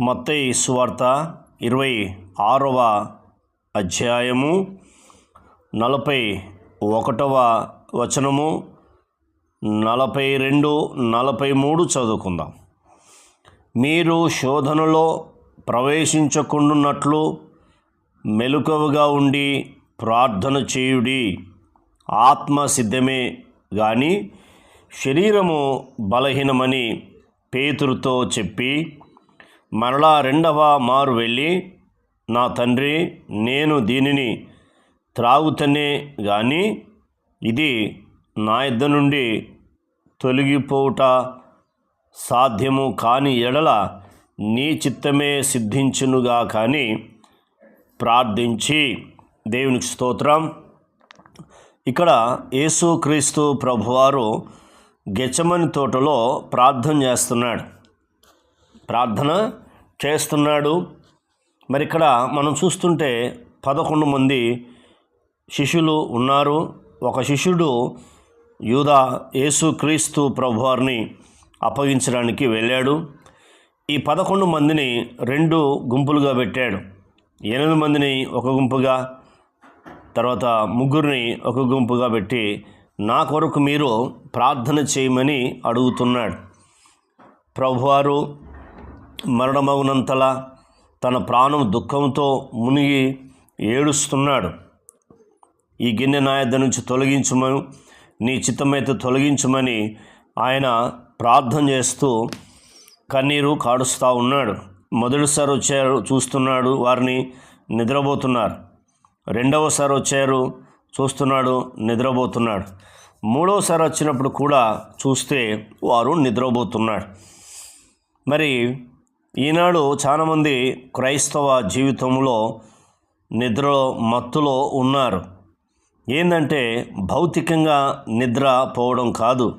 మత్తయి సువార్త ఇరవై ఆరవ అధ్యాయము నలభై ఒకటవ వచనము నలభై రెండు నలభై మూడు చదువుకుందాం. మీరు శోధనలో ప్రవేశించకుండున్నట్లు మెలకువగా ఉండి ప్రార్థన చేయుడి ఆత్మ సిద్ధమే శరీరము బలహీనమని పేతురుతో చెప్పి మరలా రెండవ మారు వెళ్ళి నా తండ్రి నేను దీనిని త్రాగుతనే గాని ఇది నా ఇద్ద నుండి తొలగిపోవుట సాధ్యము కాని ఎడల నీ చిత్తమే సిద్ధించునుగా కానీ ప్రార్థించి దేవునికి స్తోత్రం. ఇక్కడ యేసుక్రీస్తు ప్రభువారు గెచ్చమని తోటలో ప్రార్థన చేస్తున్నాడు. ప్రార్థన చేస్తున్నాడు. మరి ఇక్కడ మనం చూస్తుంటే పదకొండు మంది శిష్యులు ఉన్నారు. ఒక శిష్యుడు యూదా యేసుక్రీస్తు ప్రభువారిని అప్పగించడానికి వెళ్ళాడు. ఈ పదకొండు మందిని రెండు గుంపులుగా పెట్టాడు. ఎనిమిది మందిని ఒక గుంపుగా తర్వాత ముగ్గురిని ఒక గుంపుగా పెట్టి నా కొరకు మీరు ప్రార్థన చేయమని అడుగుతున్నాడు. ప్రభువారు మరణమవునంతలా తన ప్రాణం దుఃఖంతో మునిగి ఏడుస్తున్నాడు. ఈ గిన్నె నాయద్ద నుంచి తొలగించమని నీ చిత్తమైతే తొలగించమని ఆయన ప్రార్థన చేస్తూ కన్నీరు కాడుస్తూ ఉన్నాడు. మొదటిసారి వచ్చారు చూస్తున్నాడు వారిని నిద్రపోతున్నారు. రెండవసారి వచ్చారు చూస్తున్నాడు నిద్రపోతున్నాడు. మూడవసారి వచ్చినప్పుడు కూడా చూస్తే వారు నిద్రపోతున్నాడు మరి ఈనాడు చాలామంది క్రైస్తవ జీవితంలో నిద్రలో మత్తులో ఉన్నారు. ఏంటంటే భౌతికంగా నిద్ర పోవడం కాదు.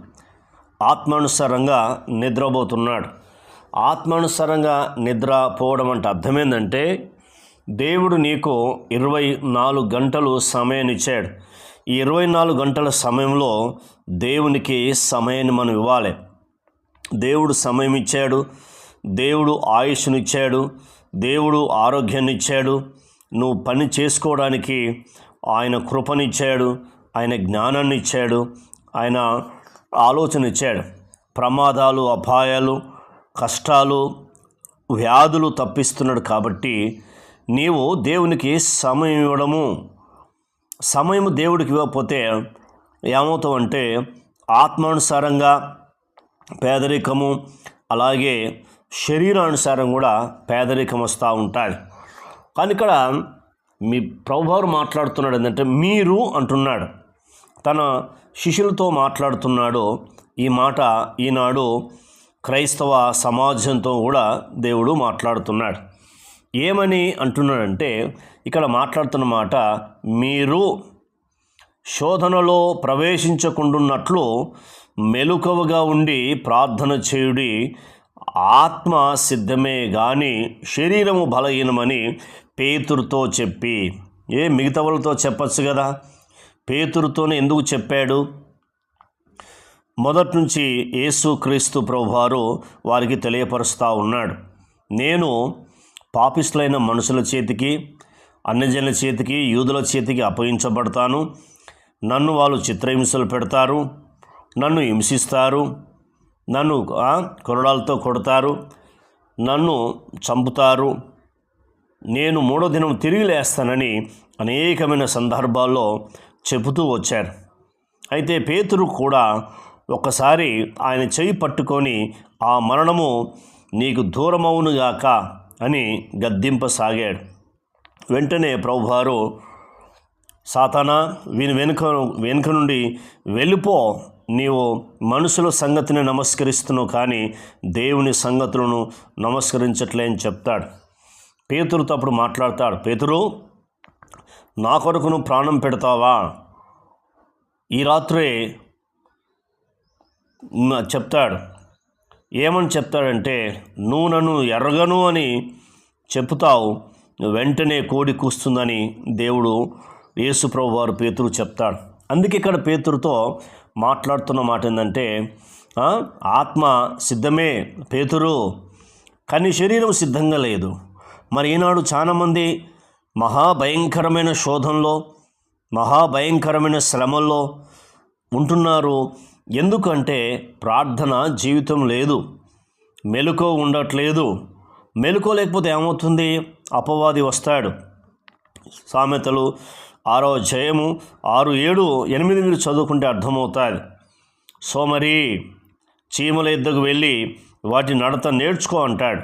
ఆత్మానుసారంగా నిద్రపోతున్నాడు. ఆత్మానుసారంగా నిద్ర పోవడం అంటే అర్థం ఏంటంటే దేవుడు నీకు ఇరవై నాలుగు గంటలు సమయాన్ని ఇచ్చాడు. ఈ ఇరవై నాలుగు గంటల సమయంలో దేవునికి సమయాన్ని మనం ఇవ్వాలి. దేవుడు సమయం ఇచ్చాడు. దేవుడు ఆయుష్నిచ్చాడు దేవుడు ఆరోగ్యాన్ని ఇచ్చాడు నువ్వు పని చేసుకోవడానికి ఆయన కృపనిచ్చాడు ఆయన జ్ఞానాన్ని ఇచ్చాడు ఆయన ఆలోచన ఇచ్చాడు ప్రమాదాలు అపాయాలు కష్టాలు వ్యాధులు తప్పిస్తున్నాడు కాబట్టి నీవు దేవునికి సమయం ఇవ్వడము. సమయం దేవుడికి ఇవ్వకపోతే ఏమవుతావంటే ఆత్మానుసారంగా పేదరికము అలాగే శరీరానుసారం కూడా పేదరికం వస్తూ ఉంటాడు కానీ ఇక్కడ మీ ప్రభువారు మాట్లాడుతున్నాడు ఏంటంటే మీరు అంటున్నాడు. తన శిష్యులతో మాట్లాడుతున్నాడు. ఈ మాట ఈనాడు క్రైస్తవ సమాజంతో కూడా దేవుడు మాట్లాడుతున్నాడు. ఏమని అంటున్నాడంటే ఇక్కడ మాట్లాడుతున్న మాట మీరు శోధనలో ప్రవేశించకుండున్నట్లు మెలుకవగా ఉండి ప్రార్థన చేయుడి ఆత్మ సిద్ధమే గాని శరీరము బలహీనమని పేతురుతో చెప్పి. ఏ మిగతా వాళ్ళతో చెప్పచ్చు కదా? పేతురుతోనే ఎందుకు చెప్పాడు? మొదటి నుంచి యేసు క్రీస్తు ప్రభువారు వారికి తెలియపరుస్తూ ఉన్నాడు. నేను పాపిస్టులైన మనుషుల చేతికి అన్యజనుల చేతికి యూదుల చేతికి అప్పగించబడతాను. నన్ను వాళ్ళు చిత్రహింసలు పెడతారు. నన్ను హింసిస్తారు. నన్ను కొరడాలతో కొడతారు నన్ను చంపుతారు. నేను మూడో దినం తిరిగి లేస్తానని అనేకమైన సందర్భాల్లో చెబుతూ వచ్చారు. అయితే పేతురు కూడా ఒక్కసారి ఆయన చెయ్యి పట్టుకొని ఆ మరణము నీకు దూరమవునుగాక అని గద్దింపసాగాడు. వెంటనే ప్రభువారు సాతానా వీని వెనుక వెనుక నుండి వెళ్ళిపో నీవు మనుషుల సంగతిని నమస్కరిస్తున్నావు కానీ దేవుని సంగతులను నమస్కరించట్లే అని చెప్తాడు. పేతురుతో అప్పుడు మాట్లాడతాడు. పేతురు నా కొరకు నువ్వు ప్రాణం పెడతావా? ఈ రాత్రే చెప్తాడు. ఏమని చెప్తాడంటే నువ్వు నన్ను ఎరగను అని చెప్తావు వెంటనే కోడి కూస్తుందని దేవుడు యేసుప్రభు వారు పేతురు చెప్తాడు. అందుకే ఇక్కడ పేతురుతో మాట్లాడుతున్న మాట ఏంటంటే ఆత్మ సిద్ధమే పేతురు కానీ శరీరం సిద్ధంగా లేదు. మరి ఈనాడు చాలామంది మహాభయంకరమైన శోధనలో మహాభయంకరమైన శ్రమల్లో ఉంటున్నారు. ఎందుకంటే ప్రార్థన జీవితం లేదు. మెలుకో ఉండట్లేదు. మెలుకో లేకపోతే ఏమవుతుంది? అపవాది వస్తాడు. సామెతలు ఆరో జయము ఆరు ఏడు ఎనిమిది మీరు చదువుకుంటే అర్థమవుతుంది. సోమరి చీమల ఇద్దకు వెళ్ళి వాటి నడత నేర్చుకో అంటాడు.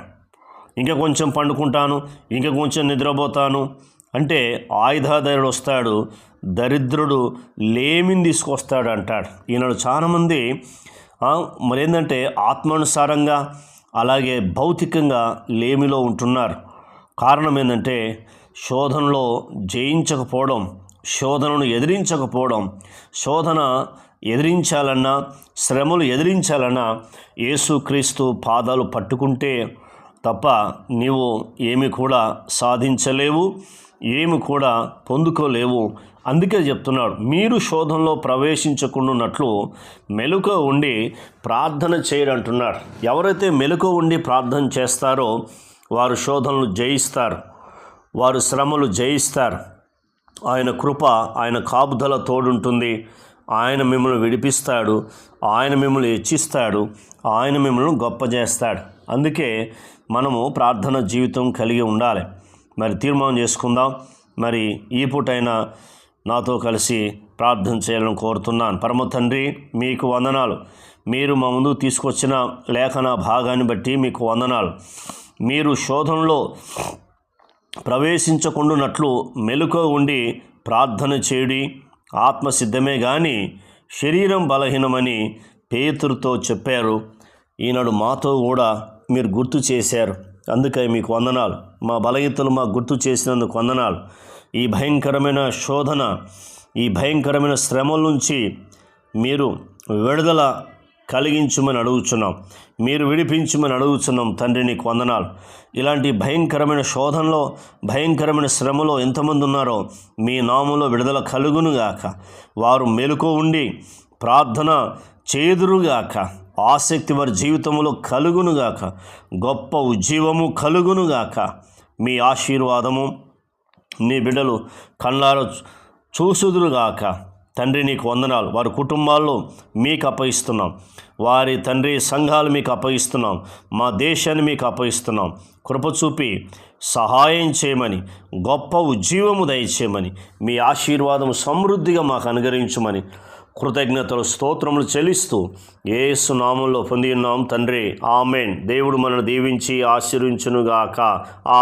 ఇంకా కొంచెం పండుకుంటాను ఇంకా కొంచెం నిద్రపోతాను అంటే ఆయుధాధరుడు వస్తాడు దరిద్రుడు లేమిని తీసుకొస్తాడు అంటాడు. ఈనాడు చాలామంది మరి ఏంటంటే ఆత్మానుసారంగా అలాగే భౌతికంగా లేమిలో ఉంటున్నారు. కారణం ఏంటంటే శోధనలో జయించకపోవడం శోధనను ఎదిరించకపోవడం శోధన ఎదిరించాలన్నా శ్రమలు ఎదిరించాలన్నా యేసుక్రీస్తు పాదాలు పట్టుకుంటే తప్ప నీవు ఏమి కూడా సాధించలేవు ఏమి కూడా పొందుకోలేవు. అందుకే చెప్తున్నాడు మీరు శోధనలో ప్రవేశించకుండాన్నట్లు మెలుక ఉండి ప్రార్థన చేయడం అంటున్నాడు. ఎవరైతే మెలుక ఉండి ప్రార్థన చేస్తారో వారు శోధనలు జయిస్తారు. వారు శ్రమలు జయిస్తారు. ఆయన కృప ఆయన కాపుదల తోడుంటుంది. ఆయన మిమ్మల్ని విడిపిస్తాడు. ఆయన మిమ్మల్ని హెచ్చిస్తాడు. ఆయన మిమ్మల్ని గొప్ప చేస్తాడు. అందుకే మనము ప్రార్థన జీవితం కలిగి ఉండాలి. మరి తీర్మానం చేసుకుందాం. మరి ఈ పూటైనా నాతో కలిసి ప్రార్థన చేయాలని కోరుతున్నాను. పరమ తండ్రి మీకు వందనాలు. మీరు మా ముందు తీసుకొచ్చిన లేఖన భాగాన్ని బట్టి మీకు వందనాలు. మీరు శోధనలో ప్రవేశించకుండానట్లు మెలుకో ఉండి ప్రార్థన చేయుడి ఆత్మ సిద్ధమే కానీ శరీరం బలహీనమని పేతురుతో చెప్పారు. ఈనాడు మాతో కూడా మీరు గుర్తు చేశారు. అందుకే మీకు వందనాలు. మా బలహీతలు మాకు గుర్తు చేసినందుకు వందనాలు. ఈ భయంకరమైన శోధన ఈ భయంకరమైన శ్రమల నుంచి మీరు విడుదల కలిగించమని అడుగుచున్నాం. మీరు విడిపించమని అడుగుచున్నాం. తండ్రి నీకు వందనాలు. ఇలాంటి భయంకరమైన శోధనలో భయంకరమైన శ్రమలో ఎంతమంది ఉన్నారో మీ నామంలో విడుదల కలుగునుగాక. వారు మెలుకో ఉండి ప్రార్థన చేదురుగాక. ఆసక్తి వారి జీవితంలో కలుగునుగాక. గొప్ప ఉజ్జీవము కలుగునుగాక. మీ ఆశీర్వాదము నీ బిడ్డలు కళ్ళార చూసుదురుగాక. తండ్రి నీకు వందనాలు. వారి కుటుంబాల్లో మీకు అప్పగిస్తున్నాం. వారి తండ్రి సంఘాలు మీకు అప్పగిస్తున్నాం. మా దేశాన్ని మీకు అప్పగిస్తున్నాం. కృప చూపి సహాయం చేయమని గొప్ప ఉజ్జీవము దయచేయమని మీ ఆశీర్వాదం సమృద్ధిగా మాకు అనుగరించమని కృతజ్ఞతలు స్తోత్రములు చెల్లిస్తూ ఏసు నామంలో పొంది ఉన్నాం తండ్రి. ఆమెన్. దేవుడు మనల్ని దీవించి ఆశీర్వించునుగాక. ఆ